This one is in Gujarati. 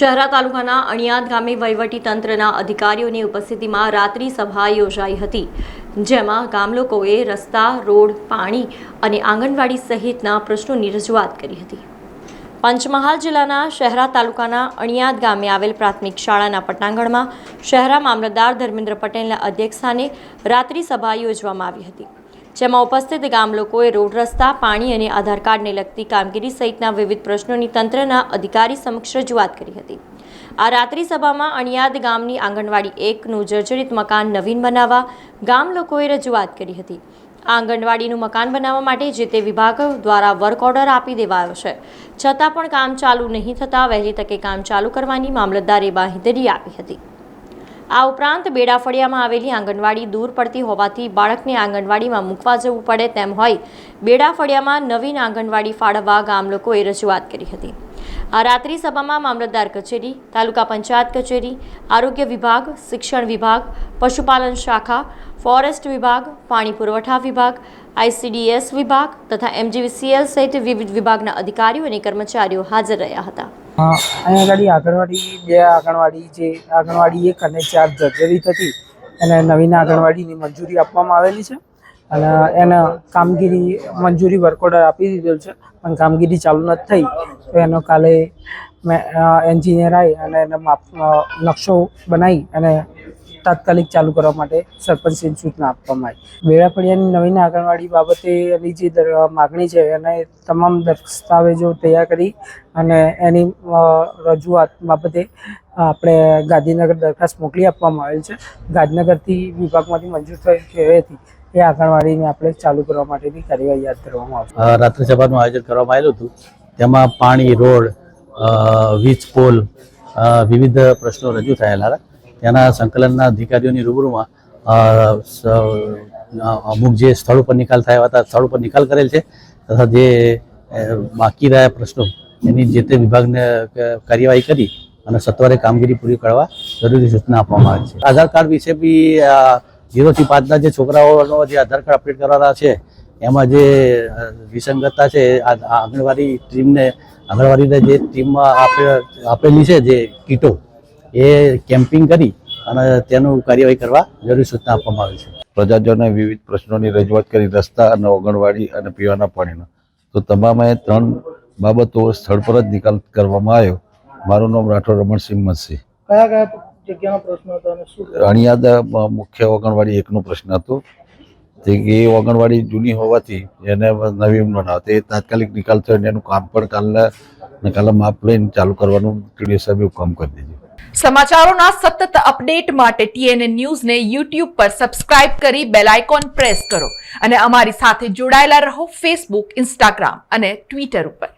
શહેરા તાલુકાના અણિયાદ ગામે વહીવટી તંત્રના અધિકારીઓની ઉપસ્થિતિમાં રાત્રિ સભા યોજાઈ હતી, જેમાં ગામલોકોએ રસ્તા, રોડ, પાણી અને આંગણવાડી સહિતના પ્રશ્નોની રજૂઆત કરી હતી. પંચમહાલ જિલ્લાના શહેરા તાલુકાના અણિયાદ ગામે આવેલ પ્રાથમિક શાળાના પટાંગણમાં શહેરા મામલતદાર ધર્મેન્દ્ર પટેલના અધ્યક્ષસ્થાને રાત્રિ સભા યોજવામાં આવી હતી. જેમાં ઉપસ્થિત ગામ લોકોએ રોડ રસ્તા, પાણી અને આધાર કાર્ડને લગતી કામગીરી સહિતના વિવિધ પ્રશ્નોની તંત્રના અધિકારી સમક્ષ રજૂઆત કરી હતી. આ રાત્રિ સભામાં અણિયાદ ગામની આંગણવાડી એકનું જર્જરિત મકાન નવીન બનાવવા ગામ લોકોએ રજૂઆત કરી હતી. આ આંગણવાડીનું મકાન બનાવવા માટે જે તે વિભાગ દ્વારા વર્ક ઓર્ડર આપી દેવાયો છે. છતાં પણ કામ ચાલુ નહીં થતાં વહેલી તકે કામ ચાલુ કરવાની મામલતદારે બાંહેધરી આપી હતી. આ ઉપરાંત બેડાફળિયામાં આવેલી આંગણવાડી દૂર પડતી હોવાથી બાળકને આંગણવાડીમાં મૂકવા જવું પડે તેમ હોય બેડાફળિયામાં નવીન આંગણવાડી ફાળવવા ગામ લોકોએ રજૂઆત કરી હતી. આ રાત્રિ સભામાં મામલતદાર કચેરી, તાલુકા પંચાયત કચેરી, આરોગ્ય વિભાગ, શિક્ષણ વિભાગ, પશુપાલન શાખા, ફોરેસ્ટ વિભાગ, પાણી પુરવઠા વિભાગ, આઈસીડીએસ વિભાગ તથા એમજીવીસીએલ સહિત વિવિધ વિભાગના અધિકારીઓ અને કર્મચારીઓ હાજર રહ્યા હતા. અહીંયા આંગણવાડી, બે આંગણવાડી જે આંગણવાડી એક અને ચાર જર્જરિત હતી અને નવીન આંગણવાડીની મંજૂરી આપવામાં આવેલી છે. અને એને કામગીરી, મંજૂરી વર્ક ઓર્ડર આપી દીધો છે, પણ કામગીરી ચાલુ નથી થઈ. તો એનો કાલે મેં એન્જિનિયર આવી અને એને નકશો બનાવી અને તાત્કાલિક ચાલુ કરવા માટે સરપંચની સૂચના આપવામાં આવી. વેળાપડિયાની નવીન આંગણવાડી બાબતે એની જે માગણી છે એને તમામ દસ્તાવેજો તૈયાર કરી અને એની રજૂઆત બાબતે આપણે ગાંધીનગર દરખાસ્ત મોકલી આપવામાં આવેલ છે. ગાંધીનગરથી વિભાગમાંથી મંજૂર થઈ હતી એ આંગણવાડીને આપણે ચાલુ કરવા માટેની કાર્યવાહી હાથ ધરવામાં આવશે રાત્રિ સભાનું આયોજન કરવામાં આવેલું હતું. તેમાં પાણી, રોડ વીજ, પોલ વિવિધ પ્રશ્નો રજૂ થયેલા હતા. તેના સંકલનના અધિકારીઓની રૂબરૂમાં અમુક જે સ્થળ ઉપર નિકાલ થયા હતા, સ્થળ ઉપર નિકાલ કરેલ છે, તથા જે બાકી રહ્યા પ્રશ્નો, એની જે તે વિભાગને કાર્યવાહી કરી અને સત્વરે કામગીરી પૂરી કરવા જરૂરી સૂચના આપવામાં આવી છે. આધાર કાર્ડ વિશે બી ઝીરોથી પાંચના જે છોકરાઓનો જે આધાર કાર્ડ અપડેટ કરવાના છે, એમાં જે વિસંગતતા છે આંગણવાડી ટીમને, આંગણવાડીને જે ટીમમાં આપે, આપેલી છે જે કીટો એ કેમ્પિંગ કરી અને તેનું કાર્યવાહી કરવા જરૂરી સૂચના આપવામાં આવી છે. પ્રજાજનોએ વિવિધ પ્રશ્નોની રજૂઆત કરી રસ્તા અને આંગણવાડી અને પીવાના પાણીનો. તો તમામે ત્રણ બાબતો સ્થળ પર જ નિકાલ કરવામાં આવ્યો. મારું નામ રાઠોડ રમણસિંહ મતસિંહ કયા કયા જગ્યાનો પ્રશ્ન હતો અને શું અણિયાદ મુખ્ય ઓગણવાડી એકનો પ્રશ્ન હતો. તે કે એ ઓગણવાડી જૂની હોવાથી એને નવી બનાવવા તે તાત્કાલિક નિકાલ થયો એનું કામ પણ કાલના અને કાલે માપ લઈને ચાલુ કરવાનું ટીડીએસ સાહેબ એવું કામ કરી દીધું. સમાચારોના સતત અપડેટ માટે ટીએનએ ન્યૂઝને યુટ્યુબ પર સબસ્ક્રાઇબ કરી બેલ આઇકોન પ્રેસ કરો અને અમારી સાથે જોડાયેલા રહો ફેસબુક, ઇન્સ્ટાગ્રામ અને ટ્વિટર ઉપર.